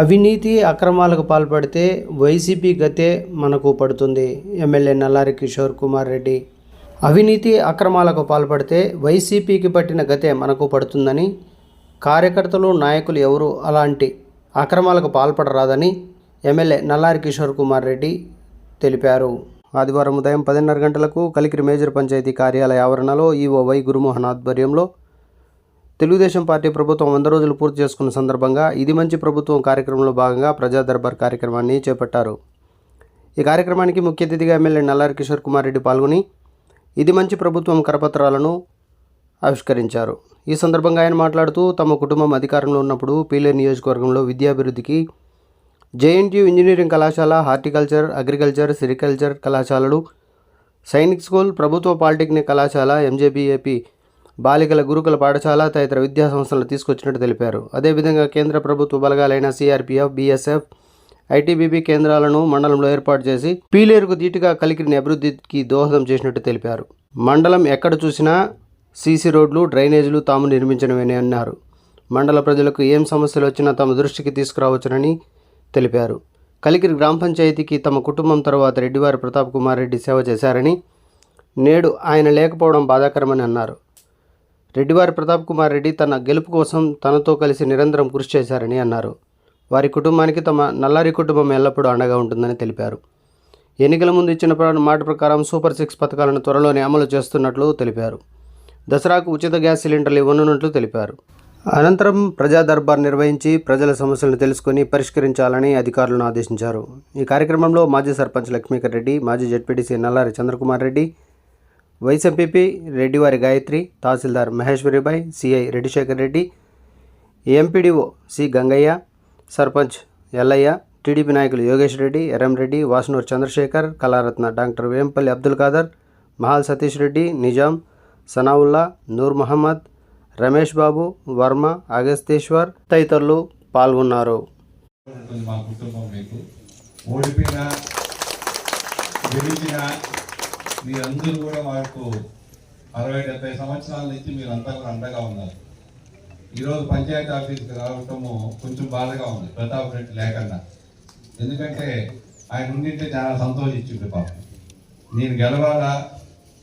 అవినీతి అక్రమాలకు పాల్పడితే వైసీపీ గతే మనకు పడుతుంది. ఎమ్మెల్యే నల్లారి కిషోర్ కుమార్ రెడ్డి. అవినీతి అక్రమాలకు పాల్పడితే వైసీపీకి పట్టిన గతే మనకు పడుతుందని కార్యకర్తలు నాయకులు ఎవరు అలాంటి అక్రమాలకు పాల్పడరాదని ఎమ్మెల్యే నల్లారి కిషోర్ కుమార్ రెడ్డి తెలిపారు. ఆదివారం ఉదయం పదిన్నర గంటలకు కలికిరి మేజర్ పంచాయతీ కార్యాలయ ఆవరణలో ఈవో వై గురుమోహన్ ఆధ్వర్యంలో తెలుగుదేశం పార్టీ ప్రభుత్వం వంద రోజులు పూర్తి చేసుకున్న సందర్భంగా ఇది మంచి ప్రభుత్వం కార్యక్రమంలో భాగంగా ప్రజా దర్బార్ కార్యక్రమాన్ని చేపట్టారు. ఈ కార్యక్రమానికి ముఖ్య అతిథిగా ఎమ్మెల్యే నల్లారి కిషోర్ కుమార్ రెడ్డి పాల్గొని ఇది మంచి ప్రభుత్వం కరపత్రాలను ఆవిష్కరించారు. ఈ సందర్భంగా ఆయన మాట్లాడుతూ తమ కుటుంబం అధికారంలో ఉన్నప్పుడు పీలేరు నియోజకవర్గంలో విద్యాభివృద్ధికి జేఎన్టీయూ ఇంజనీరింగ్ కళాశాల హార్టికల్చర్ అగ్రికల్చర్ సిరికల్చర్ కళాశాలలు సైనిక్ స్కూల్ ప్రభుత్వ పాలిటెక్నిక్ కళాశాల ఎంజేబీఏపీ బాలికల గురుకుల పాఠశాల తదితర విద్యా సంస్థలను తీసుకొచ్చినట్టు తెలిపారు. అదేవిధంగా కేంద్ర ప్రభుత్వ బలగాలైన సిఆర్పీఎఫ్ బీఎస్ఎఫ్ ఐటీబీపీ కేంద్రాలను మండలంలో ఏర్పాటు చేసి పీలేరుకు ధీటుగా కలికిరిని అభివృద్ధికి దోహదం చేసినట్టు తెలిపారు. మండలం ఎక్కడ చూసినా సీసీ రోడ్లు డ్రైనేజీలు తాము నిర్మించడమేనని అన్నారు. మండల ప్రజలకు ఏం సమస్యలు వచ్చినా తమ దృష్టికి తీసుకురావచ్చునని తెలిపారు. కలికిరి గ్రామ పంచాయతీకి తమ కుటుంబం తర్వాత రెడ్డివారి ప్రతాప్ కుమార్ రెడ్డి సేవ చేశారని నేడు ఆయన లేకపోవడం బాధాకరమని అన్నారు. రెడ్డివారి ప్రతాప్ కుమార్ రెడ్డి తన గెలుపు కోసం తనతో కలిసి నిరంతరం కృషి చేశారని అన్నారు. వారి కుటుంబానికి తమ నల్లారి కుటుంబం ఎల్లప్పుడూ అండగా ఉంటుందని తెలిపారు. ఎన్నికల ముందు ఇచ్చిన మాట ప్రకారం సూపర్ సిక్స్ పథకాలను త్వరలోనే అమలు చేస్తున్నట్లు తెలిపారు. దసరాకు ఉచిత గ్యాస్ సిలిండర్లు ఇవ్వనున్నట్లు తెలిపారు. అనంతరం ప్రజా దర్బార్ నిర్వహించి ప్రజల సమస్యలను తెలుసుకుని పరిష్కరించాలని అధికారులను ఆదేశించారు. ఈ కార్యక్రమంలో మాజీ సర్పంచ్ లక్ష్మీకర్ రెడ్డి మాజీ ZPTC Nallari Chandrakumar Reddy vice MPP Reddivari Gayatri tahsildar Maheswaribai CI Reddisekhar Reddy MPDO C Gangaiah sarpanch Ellaiah TDP నాయకులు యోగేష్ రెడ్డి రెడ్డి వాసునూరు చంద్రశేఖర్ కళారత్న డాక్టర్ వేంపల్లి అబ్దుల్ ఖాదర్ మహాల్ సతీష్ రెడ్డి నిజాం సనావుల్లా నూర్ మహమ్మద్ రమేష్ బాబు వర్మ అగస్తేశ్వర్ తదితరులు పాల్గొన్నారు. మా కుటుంబం మీకు ఓడిపోయినా గెలిచినా మీరందరూ కూడా మాకు అరవై డెబ్బై సంవత్సరాల నుంచి మీరంతా కూడా అండగా ఉన్నారు. ఈరోజు పంచాయతీ ఆఫీస్కి రావటము కొంచెం బాధగా ఉంది ప్రతాప్ రెడ్డి లేకుండా. ఎందుకంటే ఆయన ఉండింటే చాలా సంతోషించింది పాపం. నేను గెలవాలా?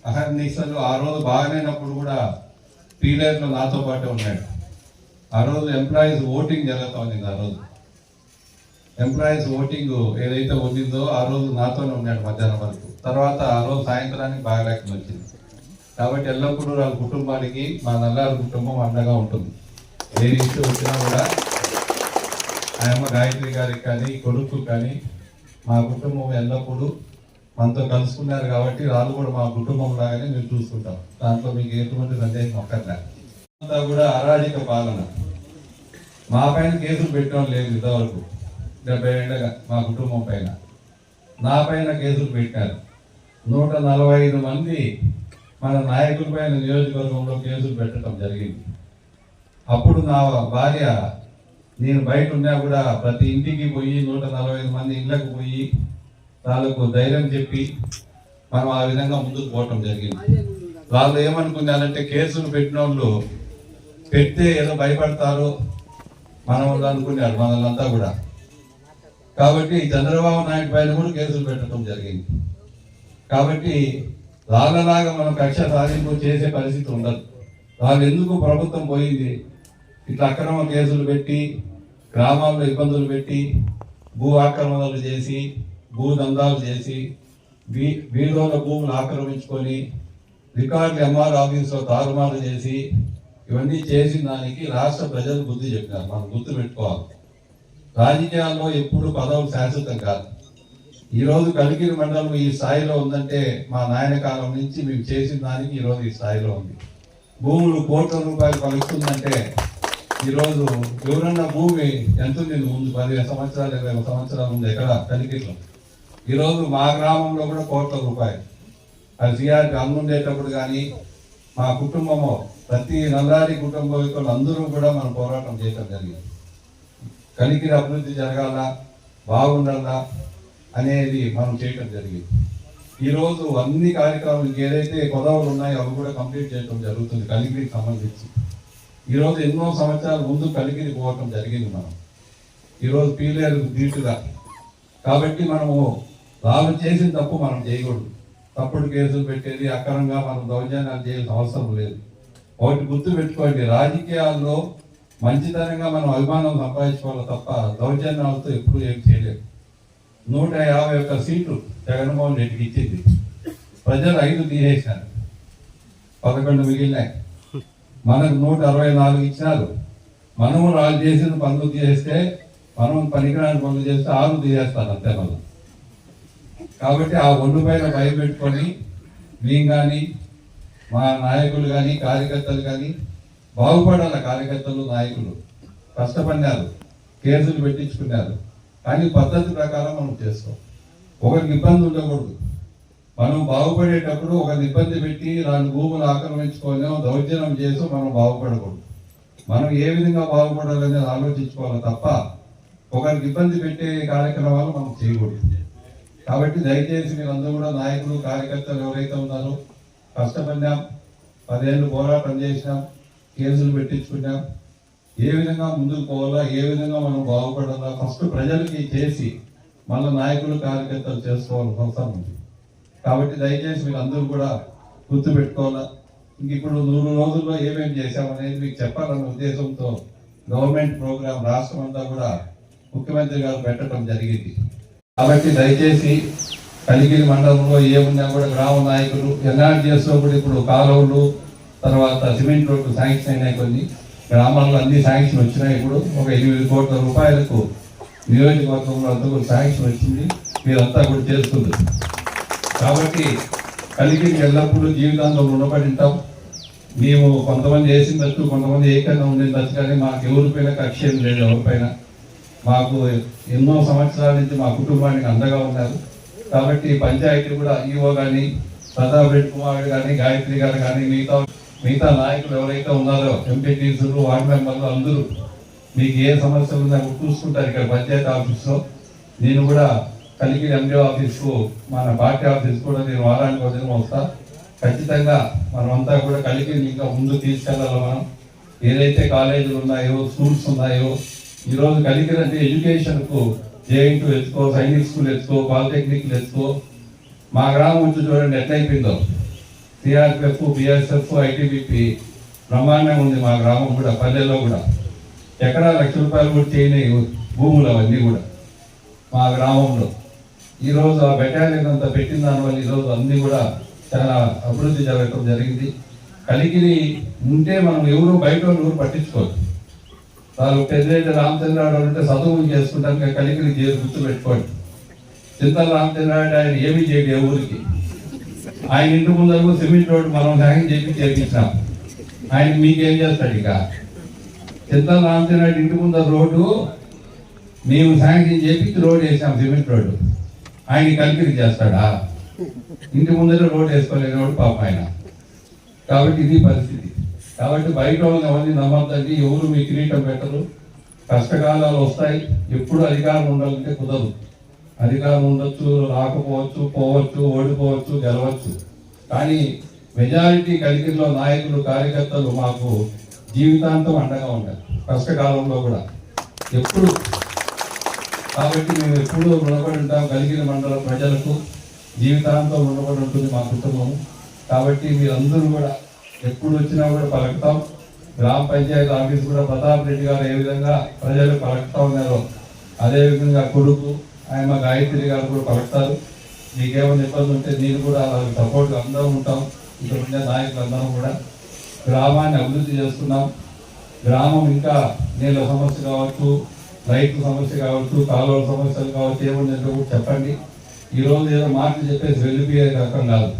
అహర్నిశలు ఆ రోజు బాగాలేనప్పుడు కూడా పీలర్లో నాతో పాటే ఉన్నాడు. ఆ రోజు ఎంప్లాయీస్ ఓటింగ్ జరుగుతూ ఉంది ఆ రోజు. ఎంప్లాయీస్ ఓటింగ్ ఏదైతే ఉండిందో ఆ రోజు నాతోనే ఉన్నాడు మధ్యాహ్నం వరకు. తర్వాత ఆ రోజు సాయంత్రానికి బాగలేకుండా వచ్చింది. కాబట్టి ఎల్లప్పుడూ వాళ్ళ కుటుంబానికి మా నల్లారి కుటుంబం అండగా ఉంటుంది. ఏ ఇష్యూ వచ్చినా కూడా ఆయమ్మ గాయత్రి గారికి కానీ కొడుకు కానీ మా కుటుంబం ఎల్లప్పుడూ మనతో కలుసుకున్నారు కాబట్టి వాళ్ళు కూడా మా కుటుంబం లాగానే మేము చూసుకుంటాం దాంట్లో మీకు ఎటువంటి సందేహం ఒక్కర్లే అంతా కూడా అరాజక పాలన. మా పైన కేసులు పెట్టడం లేదు ఇంతవరకు. డెబ్బై ఏళ్ళగా మా కుటుంబం పైన. నా పైన కేసులు పెట్టారు. నూట నలభై ఐదు మంది మన నాయకుల పైన నియోజకవర్గంలో కేసులు పెట్టడం జరిగింది. అప్పుడు నా భార్య నేను బయట ఉన్నా కూడా ప్రతి ఇంటికి పోయి నూట నలభై ఐదు మంది ఇళ్ళకు పోయి వాళ్ళకు ధైర్యం చెప్పి మనం ఆ విధంగా ముందుకు పోవటం జరిగింది. వాళ్ళు ఏమనుకున్నారంటే కేసులు పెట్టిన వాళ్ళు పెడితే ఏదో భయపడతారు. మనం అనుకున్నారు మనల్ంతా కూడా. కాబట్టి చంద్రబాబు నాయుడు పైన కూడా కేసులు పెట్టడం జరిగింది. కాబట్టి రాళ్ళలాగా మనం కక్ష సాధింపు చేసే పరిస్థితి ఉండదు. వాళ్ళు ఎందుకు ప్రభుత్వం పోయింది? ఇట్లా అక్రమ కేసులు పెట్టి గ్రామాల్లో ఇబ్బందులు పెట్టి భూ ఆక్రమణలు చేసి భూ దందాలు చేసి వీ వీధుల భూములు ఆక్రమించుకొని రికార్డులు ఎంఆర్ ఆఫీస్లో తారుమారు చేసి ఇవన్నీ చేసిన దానికి రాష్ట్ర ప్రజలు బుద్ధి చెప్పినారు మనం గుర్తు పెట్టుకోవాలి రాజకీయాల్లో ఎప్పుడు పదవులు శాశ్వతం కాదు. ఈరోజు కలిగిరి మండలం ఈ స్థాయిలో ఉందంటే మా నాయన కాలం నుంచి మేము చేసిన దానికి ఈ రోజు ఈ స్థాయిలో ఉంది. భూములు కోట్ల రూపాయలు కలుస్తుందంటే ఈరోజు ఎవరన్నా భూమి ఎంత ఉంది? ముందు పదిహేను సంవత్సరాలు ఇరవై సంవత్సరాలు ఉంది ఎక్కడ? కలిగిరిలో ఈరోజు మా గ్రామంలో కూడా కోట్ల రూపాయలు. అది సిఆర్కి అన్నుండేటప్పుడు కానీ మా కుటుంబము ప్రతి నల్లారి కుటుంబం అందరూ కూడా మనం పోరాటం చేయటం జరిగింది. కలిగిన అభివృద్ధి జరగాల బాగుండాలా అనేది మనం చేయటం జరిగింది. ఈరోజు అన్ని కార్యక్రమాలు ఏదైతే పదవులు ఉన్నాయో అవి కూడా కంప్లీట్ చేయడం జరుగుతుంది కలిగిరికి సంబంధించి. ఈరోజు ఎన్నో సంవత్సరాల ముందు కలిగిరి పోవటం జరిగింది మనం. ఈరోజు పీలేరు దీటుగా. కాబట్టి మనము వాళ్ళు చేసిన తప్పు మనం చేయకూడదు. తప్పుడు కేసులు పెట్టేది అక్రమంగా మనం దౌర్జన్యాలు చేయాల్సిన అవసరం లేదు. ఒకటి గుర్తు పెట్టుకోండి రాజకీయాల్లో మంచితనంగా మనం అభిమానం సంపాదించుకోవాలి తప్ప దౌర్జన్యాలతో ఎప్పుడు ఏం చేయలేదు నూట యాభై ఒక్క సీట్లు జగన్మోహన్ రెడ్డికి ఇచ్చింది. ప్రజలు ఐదు తీసేశారు. పదకొండు మిగిలినాయి. మనకు నూట అరవై నాలుగు ఇచ్చినారు. మనము రాజు చేసిన పనులు తీసేస్తే మనం పనికిరాని పనులు చేస్తే ఆరు తీసేస్తారు అంతే మనం కాబట్టి ఆ ఒళ్ళు పైన భయపెట్టుకొని మేము కానీ మా నాయకులు కానీ కార్యకర్తలు కానీ బాగుపడాల కార్యకర్తలు నాయకులు. కష్టపడినారు. కేసులు పెట్టించుకున్నారు. కానీ పద్ధతి ప్రకారం మనం చేస్తాం. ఒకరికి ఇబ్బంది ఉండకూడదు. మనం బాగుపడేటప్పుడు ఒకరి ఇబ్బంది పెట్టి దాని భూములు ఆక్రమించుకోలేము దౌర్జన్యం చేసి మనం బాగుపడకూడదు. మనం ఏ విధంగా బాగుపడాలనేది ఆలోచించుకోవాలి తప్ప ఒకరికి ఇబ్బంది పెట్టే కార్యక్రమాలు మనం చేయకూడదు. కాబట్టి దయచేసి మీరందరూ కూడా నాయకులు కార్యకర్తలు ఎవరైతే ఉన్నారో కష్టపడినాం పదేళ్ళు పోరాటం చేసినాం కేసులు పెట్టించుకున్నాం ఏ విధంగా ముందుకు పోవాలా ఏ విధంగా మనం బాగుపడాలా ఫస్ట్ ప్రజలకి చేసి మళ్ళీ నాయకులు కార్యకర్తలు చేసుకోవాల్సిన అవసరం ఉంది. కాబట్టి దయచేసి మీరు అందరూ కూడా గుర్తు పెట్టుకోవాలా. ఇంక ఇప్పుడు నూరు రోజుల్లో ఏమేమి చేశామనేది మీకు చెప్పాలన్న ఉద్దేశంతో గవర్నమెంట్ ప్రోగ్రాం రాష్ట్రం అంతా కూడా ముఖ్యమంత్రి గారు పెట్టడం జరిగింది. కాబట్టి దయచేసి కలిగిరి మండలంలో ఏమున్నా కూడా గ్రామ నాయకులు ఎన్ఆర్జీఎస్లో కూడా ఇప్పుడు కాలువలు తర్వాత సిమెంట్ రోడ్డు శాంక్షన్ అయినాయి కొన్ని. గ్రామాల్లో అన్ని శాంక్షన్ వచ్చినాయి ఇప్పుడు. ఒక ఎనిమిది కోట్ల రూపాయలకు నియోజకవర్గంలో అంతా కూడా శాంక్షన్ వచ్చింది. మీరంతా కూడా చేస్తుంది కాబట్టి కలిగి ఎల్లప్పుడూ జీవితాంతం రుణపడి ఉంటాం మేము కొంతమంది వేసిందచ్చు కొంతమంది ఏకంగా ఉండేదచ్చు కానీ మాకు ఎవరిపైన కక్ష ఏం లేదు ఎవరిపైన మాకు ఎన్నో సంవత్సరాల నుంచి మా కుటుంబానికి అండగా ఉన్నారు. కాబట్టి పంచాయతీ కూడా ఈఓ కానీ ప్రతాప్ రెడ్డి కుమార్ కానీ గాయత్రి గారు కానీ మిగతా మిగతా నాయకులు ఎవరైతే ఉన్నారో ఎంపీటీసులు వార్డు మెంబర్లు అందరూ మీకు ఏ సమస్య ఉందో చూసుకుంటారు ఇక్కడ పంచాయతీ ఆఫీస్లో. నేను కూడా కలిగి ఎండిఓ ఆఫీస్కు మన పార్టీ ఆఫీస్ కూడా నేను వారానికి వదిలి వస్తా. ఖచ్చితంగా మనమంతా కూడా కలిగి ఇంకా ముందు తీసుకెళ్ళాలి మనం. ఏదైతే కాలేజీలు ఉన్నాయో స్కూల్స్ ఉన్నాయో ఈరోజు కలిగినంటే ఎడ్యుకేషన్కు జేఎన్టీ ఎత్తుకో సైనిక్ స్కూల్ ఎత్తుకో పాలిటెక్నిక్లు ఎత్తుకో మా గ్రామం నుంచి చూడండి ఎట్లయిపోయిందో. సిఆర్పిఎఫ్ బిఎస్ఎఫ్ ఐటీబీపీ బ్రహ్మాండంగా ఉంది మా గ్రామం కూడా పల్లెల్లో కూడా. ఎక్కడ లక్ష రూపాయలు కూడా చేయని భూములు అవన్నీ కూడా మా గ్రామంలో. ఈరోజు ఆ బెటాలియన్ అంతా పెట్టిన దానివల్ల ఈరోజు అన్నీ కూడా చాలా అభివృద్ధి జరగటం జరిగింది. కలిగిరి ఉంటే మనం ఎవరు బయట వాళ్ళు ఎవరు పట్టించుకోరు. వాళ్ళు పెద్ద రామచంద్రరావు అంటే చదువు చేసుకుంటాం కలిగిరి గుర్తు పెట్టుకోండి చింతల రామచంద్రరావు ఆయన ఏమీ చేయడు ఏ ఊరికి. ఆయన ఇంటి ముందరకు సిమెంట్ రోడ్డు మనం సాయం చేసి చేపించాం. ఆయన మీకేం చేస్తాడు ఇక? చింతల రామచంద్రరావు ఇంటి ముందర రోడ్డు మేము శాంక్షన్ చేపించి రోడ్డు వేసాం సిమెంట్ రోడ్డు. ఆయన కలిపిరి చేస్తాడా? ఇంటి ముందర రోడ్ వేసుకోలేని పాప ఆయన. కాబట్టి ఇది పరిస్థితి. కాబట్టి బయట వాళ్ళని ఎవరిని నమ్మద్దండి. ఎవరు మీ కిరీటం పెట్టరు. కష్టకాలాలు వస్తాయి. ఎప్పుడు అధికారం ఉండాలంటే కుదరదు. అధికారం ఉండొచ్చు రాకపోవచ్చు పోవచ్చు ఓడిపోవచ్చు గెలవచ్చు. కానీ మెజారిటీ కలిగిలో నాయకులు కార్యకర్తలు మాకు జీవితాంతం అండగా ఉంటారు కష్టకాలంలో కూడా. ఎప్పుడు? కాబట్టి మేము ఎప్పుడూ రుణపడి ఉంటాం. కలిగిన మండలం ప్రజలకు జీవితాంతం రుణపడి ఉంటుంది మా కుటుంబం కాబట్టి మీరందరూ కూడా ఎప్పుడు వచ్చినా కూడా పలకతాం. గ్రామ పంచాయతీ ఆఫీస్ కూడా ప్రతాప్ రెడ్డి గారు ఏ విధంగా ప్రజలు పలకతా ఉన్నారో అదేవిధంగా కొడుకు ఆయన మా గాయత్రి గారు కూడా పలుకుతారు. మీకేమైనా ఇబ్బంది ఉంటే నేను కూడా వాళ్ళకి సపోర్ట్ అందరం ఉంటాం. ఇక్కడ ఉండే నాయకులు అందరం కూడా గ్రామాన్ని అభివృద్ధి చేస్తున్నాం. గ్రామం ఇంకా నీళ్ళ సమస్య కావచ్చు రైతు సమస్య కావచ్చు కాలువల సమస్యలు కావచ్చు ఏమన్నా కూడా చెప్పండి. ఈ రోజు ఏదో మాట చెప్పేసి వెళ్ళిపోయే రకం కాదు.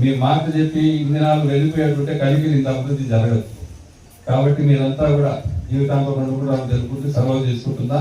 మీ మాట చెప్పి ఇన్ని నాలుగు వెళ్ళిపోయేటుంటే కలిగి ఇంత అభివృద్ధి జరగదు. కాబట్టి మీరంతా కూడా జీవితాంతం కూడా తెలుపుకుంటూ సెలవు చేసుకుంటున్నా